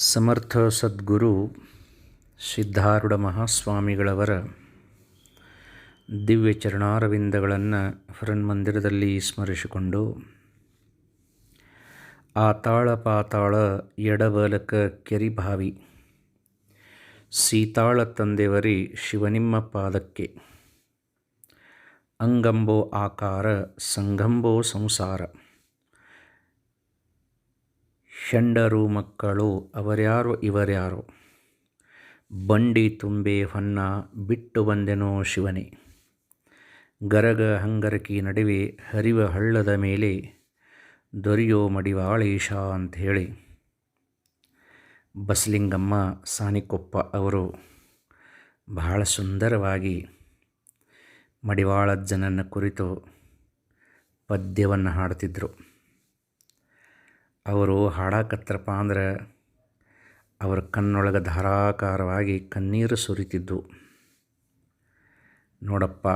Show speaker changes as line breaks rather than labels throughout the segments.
ಸಮರ್ಥ ಸದ್ಗುರು ಸಿದ್ಧಾರೂಢ ಮಹಾಸ್ವಾಮಿಗಳವರ ದಿವ್ಯ ಚರಣಾರವಿಂದಗಳನ್ನು ಮಂದಿರದಲ್ಲಿ ಸ್ಮರಿಸಿಕೊಂಡು ಆತಾಳ ಪಾತಾಳ ಎಡಬಲಕ ಕೆರಿಭಾವಿ ಸೀತಾಳ ತಂದೆವರಿ ಶಿವನಿಮ್ಮ ಪಾದಕ್ಕೆ. ಅಂಗಂಬೋ ಆಕಾರ, ಸಂಗಂಬೋ ಸಂಸಾರ. ಷಂಡರು ಮಕ್ಕಳು ಅವರ್ಯಾರು ಇವರ್ಯಾರು? ಬಂಡಿ ತುಂಬೆ ಹೊನ್ನ ಬಿಟ್ಟು ಬಂದೆನೋ ಶಿವನೇ. ಗರಗ ಹಂಗರಕಿ ನಡುವೆ ಹರಿವ ಹಳ್ಳದ ಮೇಲೆ ದೊರೆಯೋ ಮಡಿವಾಳೇಶ ಅಂಥೇಳಿ. ಬಸಲಿಂಗಮ್ಮ ಸಾನಿಕೊಪ್ಪ ಅವರು ಬಹಳ ಸುಂದರವಾಗಿ ಮಡಿವಾಳಜ್ಜನನ್ನು ಕುರಿತು ಪದ್ಯವನ್ನು ಹಾಡ್ತಿದ್ದರು ಅವರು ಹಾಡಾಕತ್ರಪ್ಪ ಅಂದ್ರೆ ಅವರ ಕಣ್ಣೊಳಗೆ ಧಾರಾಕಾರವಾಗಿ ಕಣ್ಣೀರು ಸುರಿತಿದ್ದು. ನೋಡಪ್ಪ,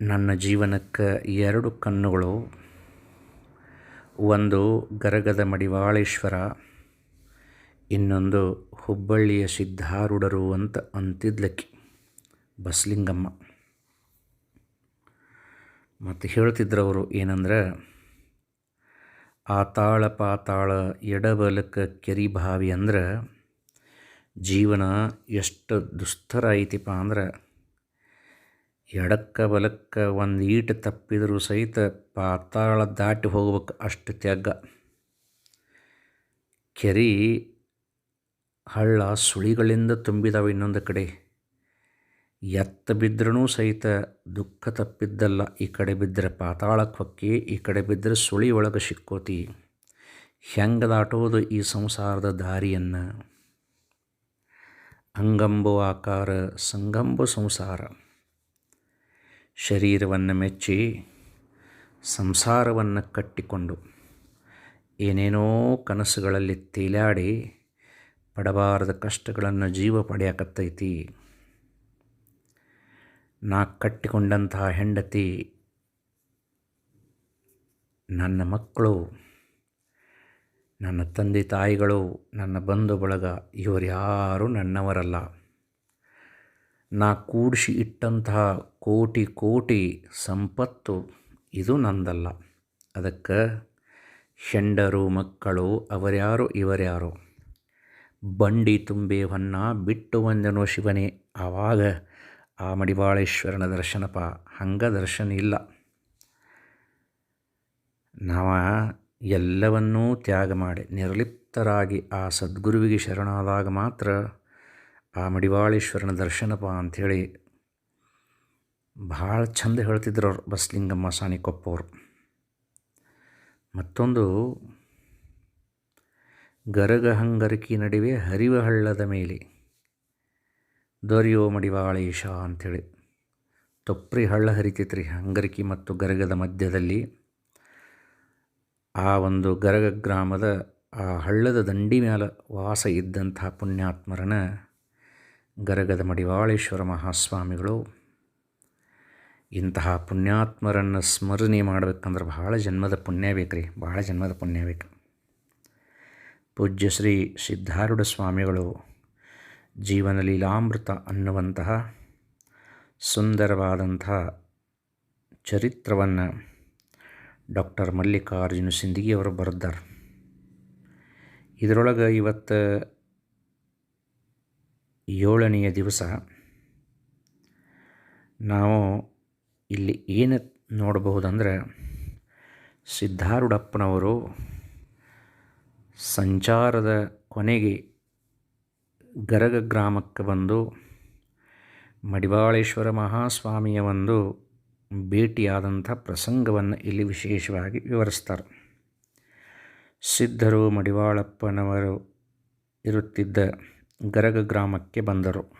ನನ್ನ ಜೀವನಕ್ಕೆ ಎರಡು ಕಣ್ಣುಗಳು, ಒಂದು ಗರಗದ ಮಡಿವಾಳೇಶ್ವರ, ಇನ್ನೊಂದು ಹುಬ್ಬಳ್ಳಿಯ ಸಿದ್ಧಾರೂಢರು ಅಂತ ಅಂತಿದ್ಲಕ್ಕಿ ಬಸ್ಲಿಂಗಮ್ಮ. ಮತ್ತು ಹೇಳ್ತಿದ್ರು ಏನಂದ್ರೆ ಆತಾಳ ಪಾತಾಳ ಎಡಬಲಕ ಕೆರಿಭಾವಿ ಅಂದ್ರೆ ಜೀವನ ಎಷ್ಟು ದುಸ್ತರ ಐತಿಪ್ಪ ಅಂದ್ರೆ ಎಡಕ್ಕ ಬಲಕ್ಕ ಒಂದು ಈಟು ತಪ್ಪಿದರೂ ಸಹಿತ ಪಾತಾಳ ದಾಟಿ ಹೋಗ್ಬೇಕು ಅಷ್ಟು ತ್ಯಾಗ. ಕೆರಿ ಹಳ್ಳ ಸುಳಿಗಳಿಂದ ತುಂಬಿದಾವೆ ಇನ್ನೊಂದು ಕಡೆ. ಎತ್ತ ಬಿದ್ದರೂ ಸಹಿತ ದುಃಖ ತಪ್ಪಿದ್ದಲ್ಲ. ಈ ಕಡೆ ಬಿದ್ದರೆ ಪಾತಾಳಕ್ಕೆ ಹೊಕ್ಕಿ ಈ ಕಡೆ ಬಿದ್ದರೆ ಸುಳಿ ಒಳಗೆ ಸಿಕ್ಕೋತಿ ಹೆಂಗೆ ದಾಟೋದು ಈ ಸಂಸಾರದ ದಾರಿಯನ್ನು? ಅಂಗಂಬು ಆಕಾರ, ಸಂಗಂಬು ಸಂಸಾರ. ಶರೀರವನ್ನು ಮೆಚ್ಚಿ ಸಂಸಾರವನ್ನು ಕಟ್ಟಿಕೊಂಡು ಏನೇನೋ ಕನಸುಗಳಲ್ಲಿ ತೇಲಾಡಿ ಪಡಬಾರದ ಕಷ್ಟಗಳನ್ನು ಜೀವ ಪಡೆಯಕತ್ತೈತಿ. ನಾ ಕಟ್ಟಿಕೊಂಡಂತಹ ಹೆಂಡತಿ ನನ್ನ ಮಕ್ಕಳು, ನನ್ನ ತಂದೆ ತಾಯಿಗಳು, ನನ್ನ ಬಂಧು ಬಳಗ, ಇವರು ಯಾರೂ ನನ್ನವರಲ್ಲ. ನಾ ಕೂಡಿಸಿ ಇಟ್ಟಂತಹ ಕೋಟಿ ಕೋಟಿ ಸಂಪತ್ತು ಇದು ನಂದಲ್ಲ. ಅದಕ್ಕೆ ಹೆಂಡರು, ಮಕ್ಕಳು, ಅವರ್ಯಾರು, ಇವರ್ಯಾರು. ಬಂಡಿ ತುಂಬೆ ಹೊನ್ನ ಬಿಟ್ಟು ಬಂದನು ಶಿವನೇ, ಆವಾಗ ಆ ಮಡಿವಾಳೇಶ್ವರನ ದರ್ಶನಪ ಹಂಗ ದರ್ಶನ ಇಲ್ಲ. ನಾವು ಎಲ್ಲವನ್ನೂ ತ್ಯಾಗ ಮಾಡಿ ನಿರ್ಲಿಪ್ತರಾಗಿ ಆ ಸದ್ಗುರುವಿಗೆ ಶರಣಾದಾಗ ಮಾತ್ರ ಆ ಮಡಿವಾಳೇಶ್ವರನ ದರ್ಶನಪ ಅಂಥೇಳಿ ಭಾಳ ಚಂದ ಹೇಳ್ತಿದ್ರು ಅವ್ರು ಬಸ್ಲಿಂಗಮ್ಮ ಸಾಣಿಕೊಪ್ಪವ್ರು ಮತ್ತೊಂದು ಗರಗ ಹಂಗರಕಿ ನಡುವೆ ಹರಿವ ಹಳ್ಳದ ಮೇಲೆ ದೊರೆಯೋ ಮಡಿವಾಳೇಶ ಅಂಥೇಳಿ ತೊಪ್ರಿ ಹಳ್ಳ ಹರಿತೈತ್ರಿ ಹಂಗರಿಕಿ ಮತ್ತು ಗರಗದ ಮಧ್ಯದಲ್ಲಿ ಆ ಒಂದು ಗರಗ ಗ್ರಾಮದ ಆ ಹಳ್ಳದ ದಂಡಿ ಮ್ಯಾಲ ವಾಸ ಇದ್ದಂತಹ ಪುಣ್ಯಾತ್ಮರನ ಗರಗದ ಮಡಿವಾಳೇಶ್ವರ ಮಹಾಸ್ವಾಮಿಗಳು ಇಂತಹ ಪುಣ್ಯಾತ್ಮರನ್ನು ಸ್ಮರಣೆ ಮಾಡಬೇಕಂದ್ರೆ ಭಾಳ ಜನ್ಮದ ಪುಣ್ಯ ಬೇಕ್ರಿ, ಭಾಳ ಜನ್ಮದ ಪುಣ್ಯ ಬೇಕು. ಪೂಜ್ಯ ಶ್ರೀ ಸಿದ್ಧಾರೂಢ ಸ್ವಾಮಿಗಳು ಜೀವನ ಲೀಲಾಮೃತ ಅನ್ನುವಂತಹ ಸುಂದರವಾದಂತಹ ಚರಿತ್ರವನ್ನು ಡಾಕ್ಟರ್ ಮಲ್ಲಿಕಾರ್ಜುನ ಸಿಂದಗಿಯವರು ಬರೆದಾರೆ ಇದರೊಳಗೆ ಇವತ್ತು ಏಳನೆಯ ದಿವಸ ನಾವು ಇಲ್ಲಿ ಏನು ನೋಡಬಹುದಂದ್ರೆ ಸಿದ್ಧಾರೂಢಪ್ಪನವರು ಸಂಚಾರದ ಕೊನೆಗೆ ಗರಗ ಗ್ರಾಮಕ್ಕೆ ಬಂದು ಮಡಿವಾಳೇಶ್ವರ ಮಹಾಸ್ವಾಮಿಯ ಒಂದು ಭೇಟಿಯಾದಂಥ ಪ್ರಸಂಗವನ್ನು ಇಲ್ಲಿ ವಿಶೇಷವಾಗಿ ವಿವರಿಸ್ತಾರೆ. ಸಿದ್ಧರು ಮಡಿವಾಳಪ್ಪನವರು ಇರುತ್ತಿದ್ದ ಗರಗ ಗ್ರಾಮಕ್ಕೆ ಬಂದರು.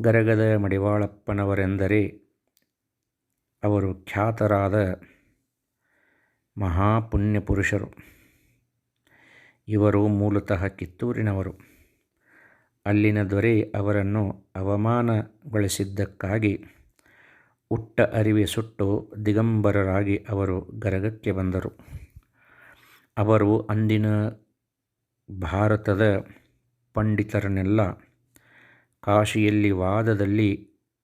ಗರಗದ ಮಡಿವಾಳಪ್ಪನವರೆಂದರೆ ಅವರು ಖ್ಯಾತರಾದ ಮಹಾಪುಣ್ಯ ಪುರುಷರು ಇವರು ಮೂಲತಃ ಕಿತ್ತೂರಿನವರು. ಅಲ್ಲಿನ ದೊರೆ ಅವರನ್ನು ಅವಮಾನಗೊಳಿಸಿದ್ದಕ್ಕಾಗಿ ಉಟ್ಟ ಅರಿವೆ ಸುಟ್ಟು ದಿಗಂಬರರಾಗಿ ಅವರು ಗರಗಕ್ಕೆ ಬಂದರು. ಅವರು ಅಂದಿನ ಭಾರತದ ಪಂಡಿತರನ್ನೆಲ್ಲ ಕಾಶಿಯಲ್ಲಿ ವಾದದಲ್ಲಿ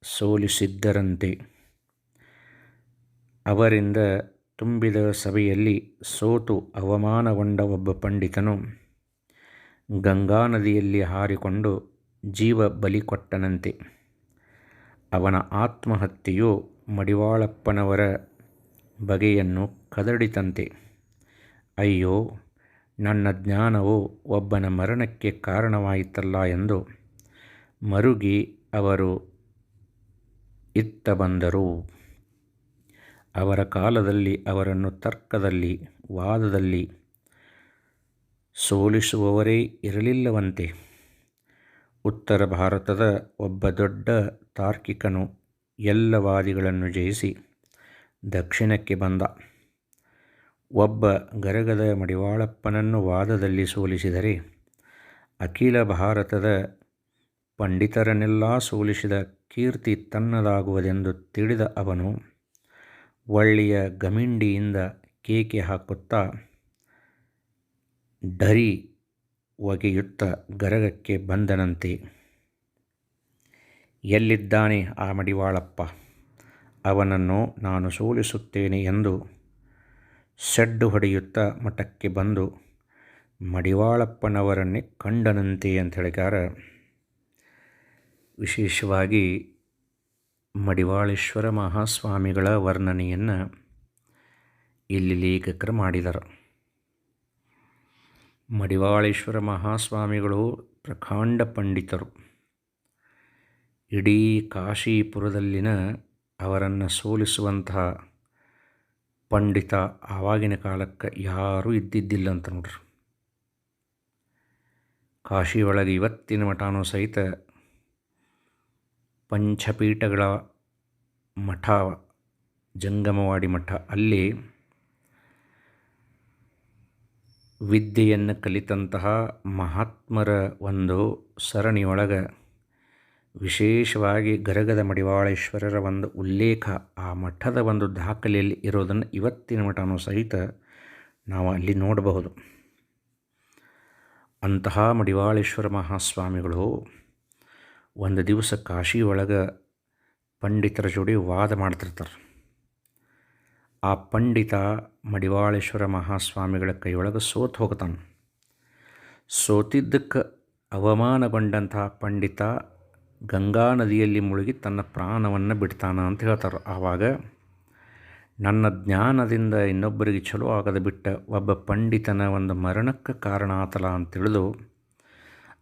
ಸೋಲಿಸಿದ್ದರಂತೆ. ಅವರಿಂದ ತುಂಬಿದ ಸಭೆಯಲ್ಲಿ ಸೋತು ಅವಮಾನಗೊಂಡ ಒಬ್ಬ ಪಂಡಿತನು ಗಂಗಾ ನದಿಯಲ್ಲಿ ಹಾರಿಕೊಂಡು ಜೀವ ಬಲಿ ಕೊಟ್ಟನಂತೆ. ಅವನ ಆತ್ಮಹತ್ಯೆಯು ಮಡಿವಾಳಪ್ಪನವರ ಬಗೆಯನ್ನು ಕದಡಿತಂತೆ. ಅಯ್ಯೋ, ನನ್ನ ಜ್ಞಾನವು ಒಬ್ಬನ ಮರಣಕ್ಕೆ ಕಾರಣವಾಯಿತಲ್ಲ ಎಂದು ಮರುಗಿ ಅವರು ಇತ್ತ ಬಂದರು. ಅವರ ಕಾಲದಲ್ಲಿ ಅವರನ್ನು ತರ್ಕದಲ್ಲಿ, ವಾದದಲ್ಲಿ ಸೋಲಿಸುವವರೇ ಇರಲಿಲ್ಲವಂತೆ. ಉತ್ತರ ಭಾರತದ ಒಬ್ಬ ದೊಡ್ಡ ತಾರ್ಕಿಕನು ಎಲ್ಲ ವಾದಿಗಳನ್ನು ಜಯಿಸಿ ದಕ್ಷಿಣಕ್ಕೆ ಬಂದ. ಒಬ್ಬ ಗರಗದ ಮಡಿವಾಳಪ್ಪನನ್ನು ವಾದದಲ್ಲಿ ಸೋಲಿಸಿದರೆ ಅಖಿಲ ಭಾರತದ ಪಂಡಿತರನ್ನೆಲ್ಲ ಸೋಲಿಸಿದ ಕೀರ್ತಿ ತನ್ನದಾಗುವುದೆಂದು ತಿಳಿದ ಅವನು ಒಳ್ಳೆಯ ಗಮಿಂಡಿಯಿಂದ ಕೇಕೆ ಹಾಕುತ್ತಾ ಢರಿ ಒಗೆಯುತ್ತ ಗರಗಕ್ಕೆ ಬಂದನಂತೆ. ಎಲ್ಲಿದ್ದಾನೆ ಆ ಮಡಿವಾಳಪ್ಪ? ಅವನನ್ನು ನಾನು ಸೋಲಿಸುತ್ತೇನೆ ಎಂದು ಸೆಡ್ಡು ಹೊಡೆಯುತ್ತ ಮಠಕ್ಕೆ ಬಂದು, ಮಡಿವಾಳಪ್ಪನವರನ್ನೇ ಕಂಡನಂತೆ ಅಂತ ಹೇಳಿಕಾರ ವಿಶೇಷವಾಗಿ ಮಡಿವಾಳೇಶ್ವರ ಮಹಾಸ್ವಾಮಿಗಳ ವರ್ಣನೆಯನ್ನು ಇಲ್ಲಿ ಲೇಖಕರು ಮಾಡಿದರು ಮಡಿವಾಳೇಶ್ವರ ಮಹಾಸ್ವಾಮಿಗಳು ಪ್ರಕಾಂಡ ಪಂಡಿತರು. ಇಡೀ ಕಾಶೀಪುರದಲ್ಲಿನ ಅವರನ್ನು ಸೋಲಿಸುವಂತಹ ಪಂಡಿತ ಆವಾಗಿನ ಕಾಲಕ್ಕೆ ಯಾರೂ ಇದ್ದಿದ್ದಿಲ್ಲ ಅಂತ ನೋಡ್ರಿ. ಕಾಶಿ ಒಳಗೆ ಇವತ್ತಿನ ಮಠನೂ ಸಹಿತ ಪಂಚಪೀಠಗಳ ಮಠ, ಜಂಗಮವಾಡಿ ಮಠ, ಅಲ್ಲಿ ವಿದ್ಯೆಯನ್ನು ಕಲಿತಂತಹ ಮಹಾತ್ಮರ ಒಂದು ಸರಣಿಯೊಳಗೆ ವಿಶೇಷವಾಗಿ ಗರಗದ ಮಡಿವಾಳೇಶ್ವರರ ಒಂದು ಉಲ್ಲೇಖ ಆ ಮಠದ ಒಂದು ದಾಖಲೆಯಲ್ಲಿ ಇರೋದನ್ನು ಇವತ್ತಿನ ಮಠನೂ ಸಹಿತ ನಾವು ಅಲ್ಲಿ ನೋಡಬಹುದು. ಅಂತಹ ಮಡಿವಾಳೇಶ್ವರ ಮಹಾಸ್ವಾಮಿಗಳು ಒಂದು ದಿವಸ ಕಾಶಿ ಪಂಡಿತರ ಜೋಡಿ ವಾದ ಮಾಡ್ತಿರ್ತಾರೆ. ಆ ಪಂಡಿತ ಮಡಿವಾಳೇಶ್ವರ ಮಹಾಸ್ವಾಮಿಗಳ ಕೈಯೊಳಗೆ ಸೋತು ಹೋಗ್ತಾನೆ. ಸೋತಿದ್ದಕ್ಕೆ ಅವಮಾನಗೊಂಡಂತಹ ಪಂಡಿತ ಗಂಗಾ ನದಿಯಲ್ಲಿ ಮುಳುಗಿ ತನ್ನ ಪ್ರಾಣವನ್ನು ಬಿಡ್ತಾನೆ ಅಂತ ಹೇಳ್ತಾರೆ. ಆವಾಗ ನನ್ನ ಜ್ಞಾನದಿಂದ ಇನ್ನೊಬ್ಬರಿಗೆ ಚಲೋ ಆಗದ ಬಿಟ್ಟ ಒಬ್ಬ ಪಂಡಿತನ ಒಂದು ಮರಣಕ್ಕೆ ಕಾರಣ ಆತಲ ತಿಳಿದು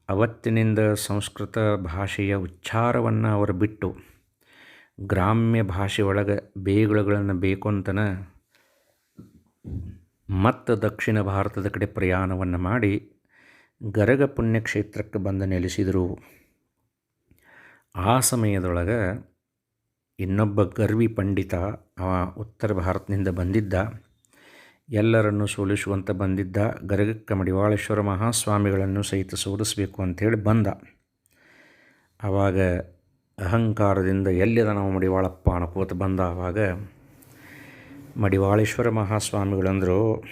ಅವತ್ತಿನಿಂದ ಸಂಸ್ಕೃತ ಭಾಷೆಯ ಉಚ್ಚಾರವನ್ನು ಅವರು ಬಿಟ್ಟು ಗ್ರಾಮ್ಯ ಭಾಷೆ ಒಳಗೆ ಬೇಗುಳಗಳನ್ನು ಬೇಕು ಅಂತನ ಮತ್ತು ದಕ್ಷಿಣ ಭಾರತದ ಕಡೆ ಪ್ರಯಾಣವನ್ನು ಮಾಡಿ ಗರಗ ಪುಣ್ಯಕ್ಷೇತ್ರಕ್ಕೆ ಬಂದು ನೆಲೆಸಿದರು. ಆ ಸಮಯದೊಳಗೆ ಇನ್ನೊಬ್ಬ ಗರ್ವಿ ಪಂಡಿತ ಅವ ಉತ್ತರ ಭಾರತದಿಂದ ಬಂದಿದ್ದ. ಎಲ್ಲರನ್ನು ಸೋಲಿಸುವಂತ ಬಂದಿದ್ದ ಗರಗಕ್ಕ ಮಡಿವಾಳೇಶ್ವರ ಮಹಾಸ್ವಾಮಿಗಳನ್ನು ಸಹಿತ ಸೋಲಿಸಬೇಕು ಅಂಥೇಳಿ ಬಂದ. ಆವಾಗ ಅಹಂಕಾರದಿಂದ ಎಲ್ಲಿದ ನಾವು ಮಡಿವಾಳಪ್ಪ ಅನ್ಕೋತ ಬಂದ ಆವಾಗ ಮಡಿವಾಳೇಶ್ವರ ಮಹಾಸ್ವಾಮಿಗಳಂದರು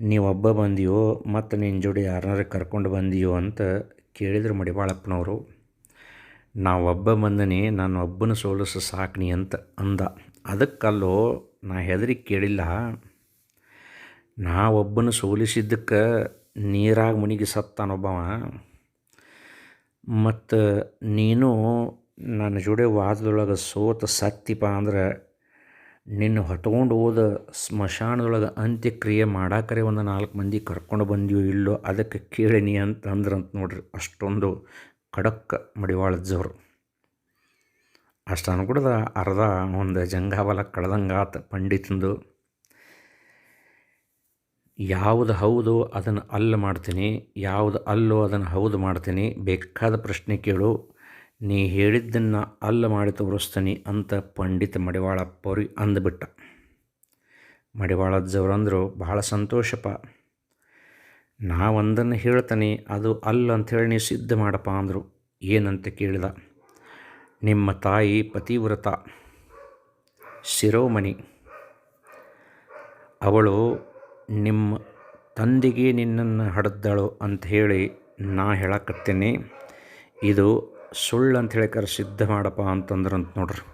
ನೀವೊಬ್ಬ ಬಂದಿಯೋ ಮತ್ತು ನಿನ್ನ ಜೋಡಿ ಯಾರನ್ನಾರು ಕರ್ಕೊಂಡು ಬಂದಿಯೋ ಅಂತ ಕೇಳಿದರು ಮಡಿವಾಳಪ್ಪನವರು. ನಾವೊಬ್ಬ ಬಂದನಿ ನಾನು ಒಬ್ಬನ ಸೋಲಿಸ ಸಾಕ್ನಿ ಅಂತ ಅಂದ. ಅದಕ್ಕಲ್ಲೋ ನಾ ಹೆದರಿ ಕೇಳಿಲ್ಲ. ನಾ ಒಬ್ಬನ ಸೋಲಿಸಿದ್ದಕ್ಕೆ ನೀರಾಗ ಮುನಿಗಿ ಸತ್ತಾನೊಬ್ಬವ. ಮತ್ತು ನೀನು ನನ್ನ ಜೋಡಿ ವಾದದೊಳಗೆ ಸೋತ ಸತ್ತಿಪ ಅಂದ್ರೆ ನಿನ್ನ ಹೊತ್ಕೊಂಡು ಹೋದ ಸ್ಮಶಾನದೊಳಗೆ ಅಂತ್ಯಕ್ರಿಯೆ ಮಾಡಾಕರೆ ಒಂದು ನಾಲ್ಕು ಮಂದಿ ಕರ್ಕೊಂಡು ಬಂದಿಯೋ ಇಲ್ಲೋ ಅದಕ್ಕೆ ಕೇಳಿನಿ ಅಂತ ಅಂದ್ರಂತ ನೋಡ್ರಿ ಅಷ್ಟೊಂದು ಖಡಕ್ ಮಡಿವಾಳಜ್ಜವರು ಅಷ್ಟು ಅನ್ಕೊಡ್ದ ಅರ್ಧ ಒಂದು ಜಂಗಾಬಲ ಕಳೆದಂಗಾತ ಪಂಡಿತಂದು. ಯಾವುದು ಹೌದು ಅದನ್ನು ಅಲ್ಲ ಮಾಡ್ತೀನಿ, ಯಾವುದು ಅಲ್ಲೋ ಅದನ್ನು ಹೌದು ಮಾಡ್ತೀನಿ, ಬೇಕಾದ ಪ್ರಶ್ನೆ ಕೇಳು, ನೀ ಹೇಳಿದ್ದನ್ನು ಅಲ್ಲ ಮಾಡಿ ತೋರಿಸ್ತೀನಿ ಅಂತ ಪಂಡಿತ ಮಡಿವಾಳಪ್ಪವ್ರಿಗೆ ಅಂದ್ಬಿಟ್ಟ. ಮಡಿವಾಳಜ್ಜವ್ರು ಬಹಳ ಸಂತೋಷಪ್ಪ. ನಾ ಒಂದನ್ನು ಹೇಳ್ತನಿ, ಅದು ಅಲ್ಲ ಅಂಥೇಳಿ ನೀವು ಸಿದ್ಧ ಮಾಡಪ್ಪ ಅಂದರು. ಏನಂತ ಕೇಳಿದ. ನಿಮ್ಮ ತಾಯಿ ಪತಿವ್ರತ. ಶಿರೋಮಣಿ. ಅವಳು ನಿಮ್ಮ ತಂದಿಗೆ ನಿನ್ನನ್ನು ಹಡ್ದಳು ಅಂತ ಹೇಳಿ ನಾ ಹೇಳಕತ್ತೀನಿ. ಇದು ಸುಳ್ಳು ಅಂತ ಹೇಳಿಕರ ಸಿದ್ಧ ಮಾಡಪ್ಪ ಅಂತಂದ್ರಂತ ನೋಡ್ರಿ.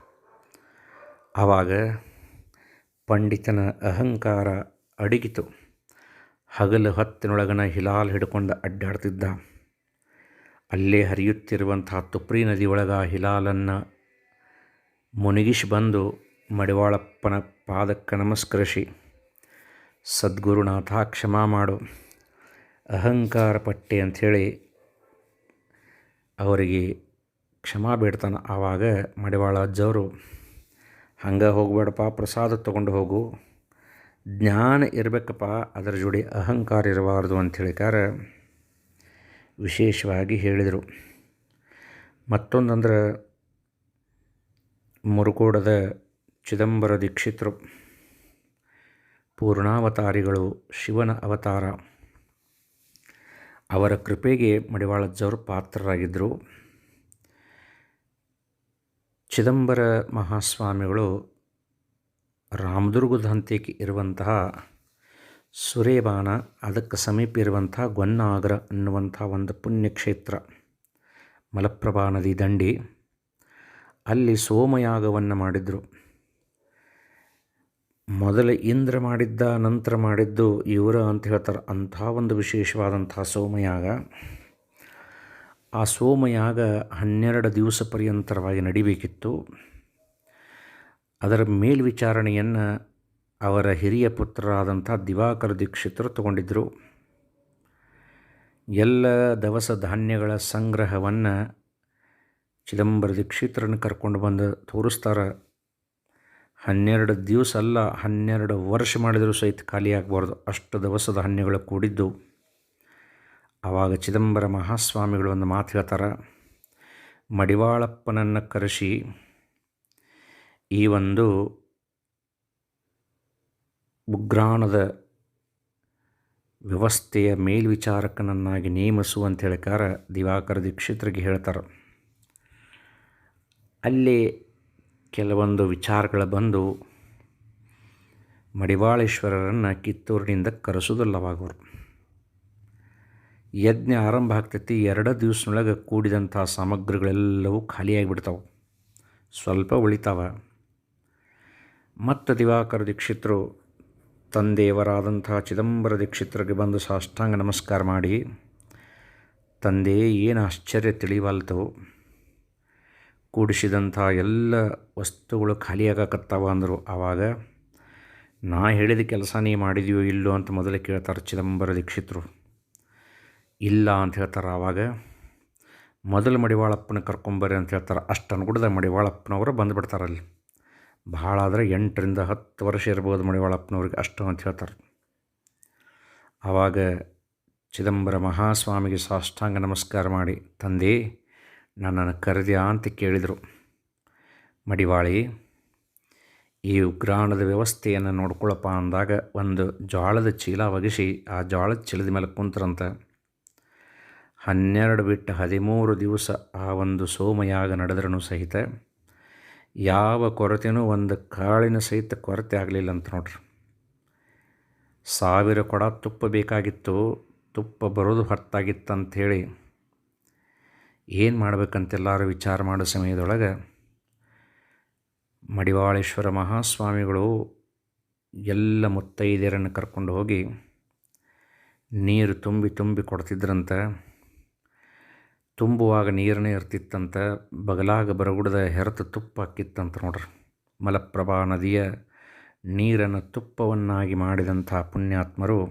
ಆವಾಗ ಪಂಡಿತನ ಅಹಂಕಾರ ಅಡಗಿತು. ಹಗಲು ಹೊತ್ತಿನೊಳಗನ ಹಿಲಾಲ್ ಹಿಡ್ಕೊಂಡು ಅಡ್ಡಾಡ್ತಿದ್ದ. ಅಲ್ಲೇ ಹರಿಯುತ್ತಿರುವಂತಹ ತುಪ್ರಿ ನದಿಯೊಳಗ ಹಿಲಾಲನ್ನು ಮುನಿಗಿಸಿ ಬಂದು ಮಡಿವಾಳಪ್ಪನ ಪಾದಕ್ಕೆ ನಮಸ್ಕರಿಸಿ ಸದ್ಗುರುನಾಥ ಕ್ಷಮಾ ಮಾಡು. ಅಹಂಕಾರ ಪಟ್ಟೆ ಅಂಥೇಳಿ ಅವರಿಗೆ ಕ್ಷಮಾ ಬೇಡ್ತಾನೆ ಆವಾಗ ಮಡಿವಾಳ ಅಜ್ಜವರು, ಹಂಗೆ ಹೋಗಬೇಡಪ್ಪ, ಪ್ರಸಾದ ತೊಗೊಂಡು ಹೋಗು. ಜ್ಞಾನ ಇರಬೇಕಪ್ಪ, ಅದರ ಜೋಡಿ ಅಹಂಕಾರ ಇರಬಾರ್ದು ಅಂಥೇಳಿಕಾರ ವಿಶೇಷವಾಗಿ ಹೇಳಿದರು. ಮತ್ತೊಂದಂದ್ರೆ ಮುರುಕೋಡದ ಚಿದಂಬರ ದೀಕ್ಷಿತರು. ಪೂರ್ಣಾವತಾರಿಗಳು ಶಿವನ ಅವತಾರ. ಅವರ ಕೃಪೆಗೆ ಮಡಿವಾಳಜ್ಜವರು ಪಾತ್ರರಾಗಿದ್ದರು ಚಿದಂಬರ ಮಹಾಸ್ವಾಮಿಗಳು ರಾಮದುರ್ಗದ ಹಂತಿಕೆ ಇರುವಂತಹ ಸುರೇಬಾನ ಅದಕ್ಕೆ ಸಮೀಪ ಇರುವಂತಹ ಗೊನ್ನಾಗರ ಅನ್ನುವಂಥ ಒಂದು ಪುಣ್ಯಕ್ಷೇತ್ರ, ಮಲಪ್ರಭಾ ನದಿ ದಂಡಿ. ಅಲ್ಲಿ ಸೋಮಯಾಗವನ್ನು ಮಾಡಿದರು. ಮೊದಲು ಇಂದ್ರ ಮಾಡಿದ್ದ, ನಂತರ ಮಾಡಿದ್ದು ಇವರ ಅಂತ ಹೇಳ್ತಾರೆ. ಅಂಥ ಒಂದು ವಿಶೇಷವಾದಂಥ ಸೋಮಯಾಗ. ಆ ಸೋಮಯಾಗ ಹನ್ನೆರಡು ದಿವಸ ಪರ್ಯಂತರವಾಗಿ ನಡಿಬೇಕಿತ್ತು. ಅದರ ಮೇಲ್ವಿಚಾರಣೆಯನ್ನು ಅವರ ಹಿರಿಯ ಪುತ್ರರಾದಂಥ ದಿವಾಕರ ದೀಕ್ಷಿತರು ತಗೊಂಡಿದ್ದರು ಎಲ್ಲ ದವಸ ಧಾನ್ಯಗಳ ಸಂಗ್ರಹವನ್ನು ಚಿದಂಬರ ದೀಕ್ಷಿತರನ್ನು ಕರ್ಕೊಂಡು ಬಂದು ತೋರಿಸ್ತಾರೆ. ಹನ್ನೆರಡು ದಿವಸ ಅಲ್ಲ, ಹನ್ನೆರಡು ವರ್ಷ ಮಾಡಿದರೂ ಸಹಿತ ಖಾಲಿ ಆಗಬಾರ್ದು. ಅಷ್ಟು ದವಸದ ಹಣ್ಣುಗಳು ಕೂಡಿದ್ದು. ಆವಾಗ ಚಿದಂಬರ ಮಹಾಸ್ವಾಮಿಗಳು ಒಂದು ಮಾತು ಹೇಳ್ತಾರೆ, ಮಡಿವಾಳಪ್ಪನನ್ನು ಕರೆಸಿ, ಈ ಒಂದು ಉಗ್ರಾಣದ ವ್ಯವಸ್ಥೆಯ ಮೇಲ್ವಿಚಾರಕನನ್ನಾಗಿ ನೇಮಿಸು ಅಂತ ಹೇಳಿಕಾರ ದಿವಾಕರ ದೀಕ್ಷಿತರಿಗೆ ಹೇಳ್ತಾರೆ. ಅಲ್ಲಿ ಕೆಲವೊಂದು ವಿಚಾರಗಳು ಬಂದು ಮಡಿವಾಳೇಶ್ವರರನ್ನು ಕಿತ್ತೂರಿನಿಂದ ಕರೆಸೋದಲ್ಲವಾಗೋರು ಯಜ್ಞ ಆರಂಭ ಆಗ್ತೈತಿ, ಎರಡು ದಿವಸನೊಳಗೆ ಕೂಡಿದಂಥ ಸಾಮಗ್ರಿಗಳೆಲ್ಲವೂ ಖಾಲಿಯಾಗಿಬಿಡ್ತಾವೆ. ಸ್ವಲ್ಪ ಉಳಿತಾವ. ಮತ್ತು ದಿವಾಕರ ದೀಕ್ಷಿತರು ತಂದೆಯವರಾದಂಥ ಚಿದಂಬರ ದೀಕ್ಷಿತರಿಗೆ ಬಂದು ಸಾಷ್ಟಾಂಗ ನಮಸ್ಕಾರ ಮಾಡಿ, ತಂದೆ, ಏನು ಆಶ್ಚರ್ಯ ತಿಳಿವಲ್ತು. ಕೂಡಿಸಿದಂಥ ಎಲ್ಲ ವಸ್ತುಗಳು ಖಾಲಿಯಾಗಕತ್ತಾವ ಅಂದರು. ಆವಾಗ ನಾ ಹೇಳಿದ ಕೆಲಸ ನೀ ಮಾಡಿದೆಯೋ ಇಲ್ಲೋ ಅಂತ ಮೊದಲೇ ಕೇಳ್ತಾರೆ ಚಿದಂಬರ ದೀಕ್ಷಿತರು. ಇಲ್ಲ ಅಂತ ಹೇಳ್ತಾರೆ. ಆವಾಗ ಮೊದಲು ಮಡಿವಾಳಪ್ಪನ ಕರ್ಕೊಂಬರ್ರಿ ಅಂತ ಹೇಳ್ತಾರೆ. ಅಷ್ಟು ಅನ್ಗುಡ್ದ ಮಡಿವಾಳಪ್ಪನವರು ಬಂದುಬಿಡ್ತಾರೆ ಅಲ್ಲಿ. ಭಾಳ ಆದರೆ ಎಂಟರಿಂದ ಹತ್ತು ವರ್ಷ ಇರ್ಬೋದು ಮಡಿವಾಳಪ್ಪನವ್ರಿಗೆ ಅಷ್ಟು ಅಂತ ಹೇಳ್ತಾರೆ. ಆವಾಗ ಚಿದಂಬರ ಮಹಾಸ್ವಾಮಿಗೆ ಸಾಷ್ಟಾಂಗ ನಮಸ್ಕಾರ ಮಾಡಿ, ತಂದೆ ನನ್ನನ್ನು ಕರೆದ್ಯಾ ಅಂತ ಕೇಳಿದರು. ಮಡಿವಾಳಿ, ಈ ಉಗ್ರಾಣದ ವ್ಯವಸ್ಥೆಯನ್ನು ನೋಡ್ಕೊಳ್ಳಪ್ಪ ಅಂದಾಗ ಒಂದು ಜ್ವಾಳದ ಚೀಲ ಒಗಿಸಿ ಆ ಜ್ವಾಳದ ಚೀಲದ ಮೇಲೆ ಕುಂತರಂತ. ಹನ್ನೆರಡು ಬಿಟ್ಟು ಹದಿಮೂರು ದಿವಸ ಆ ಒಂದು ಸೋಮಯಾಗ ನಡೆದ್ರೂ ಸಹಿತ ಯಾವ ಕೊರತೆನೂ ಒಂದು ಕಾಳಿನ ಸಹಿತ ಕೊರತೆ ಆಗಲಿಲ್ಲ ಅಂತ ನೋಡ್ರಿ. ಸಾವಿರ ಕೊಡ ತುಪ್ಪ ಬೇಕಾಗಿತ್ತು, ತುಪ್ಪ ಬರೋದು ಹೊರತಾಗಿತ್ತಂಥೇಳಿ ಏನು ಮಾಡ್ಬೇಕಂತೆಲ್ಲರೂ ವಿಚಾರ ಮಾಡೋ ಸಮಯದೊಳಗೆ ಮಡಿವಾಳೇಶ್ವರ ಮಹಾಸ್ವಾಮಿಗಳು ಎಲ್ಲ ಮುತ್ತೈದೆಯರನ್ನು ಕರ್ಕೊಂಡು ಹೋಗಿ ನೀರು ತುಂಬಿ ತುಂಬಿ ಕೊಡ್ತಿದ್ರಂತೆ, ತುಂಬುವಾಗ ನೀರನ್ನೇ ಇರ್ತಿತ್ತಂತ ಬಗಲಾಗ ಬರಗುಡದ ಹೆರತು ತುಪ್ಪ ಹಾಕಿತ್ತಂತ ನೋಡ್ರಿ. ಮಲಪ್ರಭಾ ನದಿಯ ನೀರನ್ನು ತುಪ್ಪವನ್ನಾಗಿ ಮಾಡಿದಂಥ ಪುಣ್ಯಾತ್ಮರು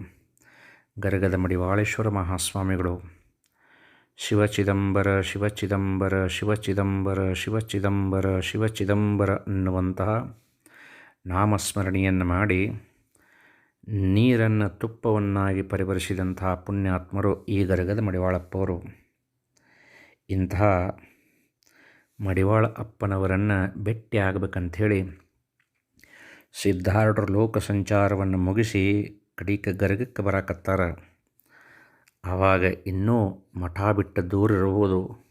ಗರಗದ ಮಡಿವಾಳೇಶ್ವರ ಮಹಾಸ್ವಾಮಿಗಳು ಶಿವಚಿದಂಬರ ಶಿವಚಿದಂಬರ ಶಿವಚಿದಂಬರ ಶಿವಚಿದಂಬರ ಶಿವಚಿದಂಬರ ಅನ್ನುವಂತಹ ನಾಮಸ್ಮರಣೆಯನ್ನು ಮಾಡಿ ನೀರನ್ನು ತುಪ್ಪವನ್ನಾಗಿ ಪರಿವರಿಸಿದಂತಹ ಪುಣ್ಯಾತ್ಮರು ಈ ಗರಗದ ಮಡಿವಾಳಪ್ಪವರು. ಇಂತಹ ಮಡಿವಾಳ ಅಪ್ಪನವರನ್ನು ಭೇಟಿ ಆಗಬೇಕಂಥೇಳಿ ಸಿದ್ಧಾರೂಢರ ಲೋಕ ಸಂಚಾರವನ್ನು ಮುಗಿಸಿ ಕಡಿಕ ಗರಗಕ್ಕೆ ಬರಾಕತ್ತಾರ. ಆವಾಗ ಇನ್ನೂ ಮಠ ಬಿಟ್ಟ ದೂರ ಇರ್ಬೋದು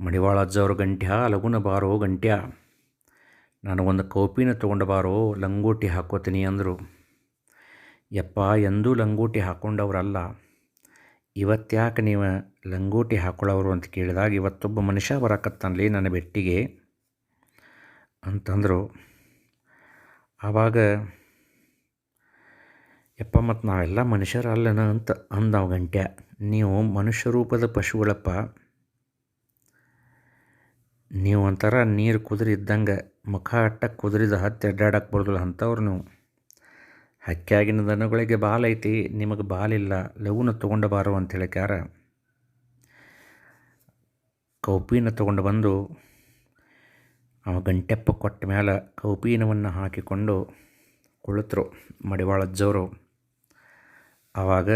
ಮಡಿವಾಳ ಅಜ್ಜವ್ರ ಗಂಟ್ಯ, ಲಗುನ ಬಾರೋ ಗಂಟ್ಯ. ನನಗೊಂದು ಕೌಪಿನ ತೊಗೊಂಡು ಬಾರೋ, ಲಂಗೋಟಿ ಹಾಕೋತೀನಿ ಅಂದರು. ಯಪ್ಪ, ಎಂದೂ ಲಂಗೋಟಿ ಹಾಕ್ಕೊಂಡವ್ರಲ್ಲ ಇವತ್ತ್ಯಾಕೆ ನೀವು ಲಂಗೋಟಿ ಹಾಕೊಳ್ಳೋರು ಅಂತ ಕೇಳಿದಾಗ ಇವತ್ತೊಬ್ಬ ಮನುಷ್ಯ ಬರಕತ್ತಾನಲೇ ನನ್ನ ಬೆಟ್ಟಿಗೆ. ಅಂತಂದರು. ಆವಾಗ ಯಪ್ಪ, ಮತ್ತು ನಾವೆಲ್ಲ ಮನುಷ್ಯರಲ್ಲನ ಅಂತ ಅಂದಾವ ಗಂಟ್ಯ. ನೀವು ಮನುಷ್ಯ ರೂಪದ ಪಶುಗಳಪ್ಪ. ನೀವು ಒಂಥರ ನೀರು ಕುದುರಿದ್ದಂಗೆ ಮುಖ ಅಟ್ಟಕ್ಕೆ ಕುದುರಿದ ಹತ್ತಿ ಅಡ್ಡಾಡಕ್ಕೆ ಬರೋದಿಲ್ಲ ಅಂಥವ್ರು ನೀವು. ಹಕ್ಕಿಯಾಗಿನ ದನಗಳಿಗೆ ಬಾಲೈತಿ ನಿಮಗೆ ಬಾಲಿಲ್ಲ ಲಘುನ ತೊಗೊಂಡು ಬಾರೋ ಅಂತ ಹೇಳ್ಯಾರ ಕೌಪೀನ ತೊಗೊಂಡು ಬಂದು ಅವ ಗಂಟೆಪ್ಪ ಕೊಟ್ಟ ಮೇಲೆ ಕೌಪೀನವನ್ನು ಹಾಕಿಕೊಂಡು ಕುಳಿತರು ಮಡಿವಾಳಜ್ಜವರು ಆವಾಗ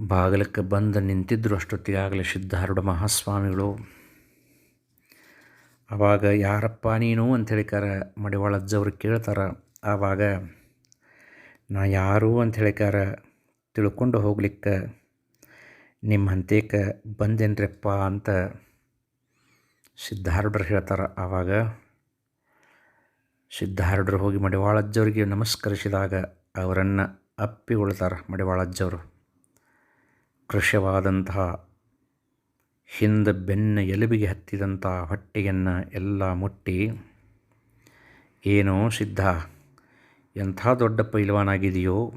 ಬಾಗಿಲಕ್ಕೆ ಬಂದು ನಿಂತಿದ್ದರು ಅಷ್ಟೊತ್ತಿಗಾಗಲೇ ಸಿದ್ಧಾರೂಢ ಮಹಾಸ್ವಾಮಿಗಳು. ಆವಾಗ ಯಾರಪ್ಪ ನೀನು? ಅಂಥೇಳಿ ಮಡಿವಾಳ ಮಡಿವಾಳಜ್ಜವ್ರು ಕೇಳ್ತಾರೆ. ಆವಾಗ ನಾ ಯಾರು? ಅಂತ ಹೇಳಿಕಾರ ತಿಳ್ಕೊಂಡು ಹೋಗ್ಲಿಕ್ಕೆ ನಿಮ್ಮ ಹಂತೇಕ ಬಂದೇನ್ರಪ್ಪ? ಅಂತ ಸಿದ್ಧಾರೂಢರು ಹೇಳ್ತಾರೆ. ಆವಾಗ ಸಿದ್ಧಾರೂಢರು ಹೋಗಿ ಮಡಿವಾಳಜ್ಜವ್ರಿಗೆ ನಮಸ್ಕರಿಸಿದಾಗ ಅವರನ್ನು ಅಪ್ಪಿಗೊಳ್ತಾರೆ ಮಡಿವಾಳಜ್ಜವರು ಕೃಷ್ಯವಾದಂತಹ ಹಿಂದೆ ಬೆನ್ನ ಎಲುಬಿಗೆ ಹತ್ತಿದಂಥ ಹೊಟ್ಟೆಯನ್ನು ಎಲ್ಲ ಮುಟ್ಟಿ. ಏನೋ ಸಿದ್ಧ, ಎಂಥ ದೊಡ್ಡ ಪೈಲ್ವಾನಾಗಿದೆಯೋ,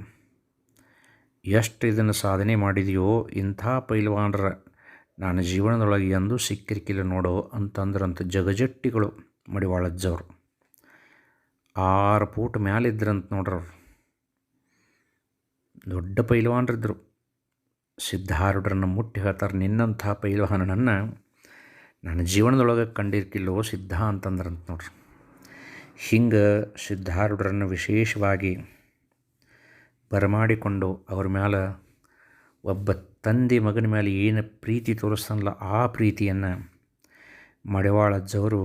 ಎಷ್ಟು ಇದನ್ನು ಸಾಧನೆ ಮಾಡಿದೆಯೋ, ಇಂಥ ಪೈಲ್ವಾನರ ನಾನು ಜೀವನದೊಳಗೆ ಎಂದೂ ಸಿಕ್ಕಿರಿಕಿಲ್ಲ ನೋಡೋ ಅಂತಂದ್ರಂತ ಜಗಜಟ್ಟಿಗಳು ಮಡಿವಾಳಜ್ಜವರು ಆರು ಫೂಟ್ ಮ್ಯಾಲಿದ್ರಂತ ನೋಡ್ರವ್ರು. ದೊಡ್ಡ ಪೈಲ್ವಾನರಿದ್ದರು ಸಿದ್ಧಾರೂಢರನ್ನು ಮುಟ್ಟಿ ಹೇಳ್ತಾರೆ, ನಿನ್ನಂಥ ಪೈಲ್ವಾನನನ್ನು ನನ್ನ ಜೀವನದೊಳಗೆ ಕಂಡಿರ್ಕಿಲ್ಲೋ ಸಿದ್ಧ ಅಂತಂದ್ರಂತ ನೋಡ್ರಿ. ಹಿಂಗೆ ಸಿದ್ಧಾರೂಢರನ್ನು ವಿಶೇಷವಾಗಿ ಬರಮಾಡಿಕೊಂಡು ಅವ್ರ ಮ್ಯಾಲೆ ಒಬ್ಬ ತಂದೆ ಮಗನ ಮೇಲೆ ಏನು ಪ್ರೀತಿ ತೋರಿಸ್ತಾನಲ್ಲ ಆ ಪ್ರೀತಿಯನ್ನು ಮಡಿವಾಳಜ್ಜವರು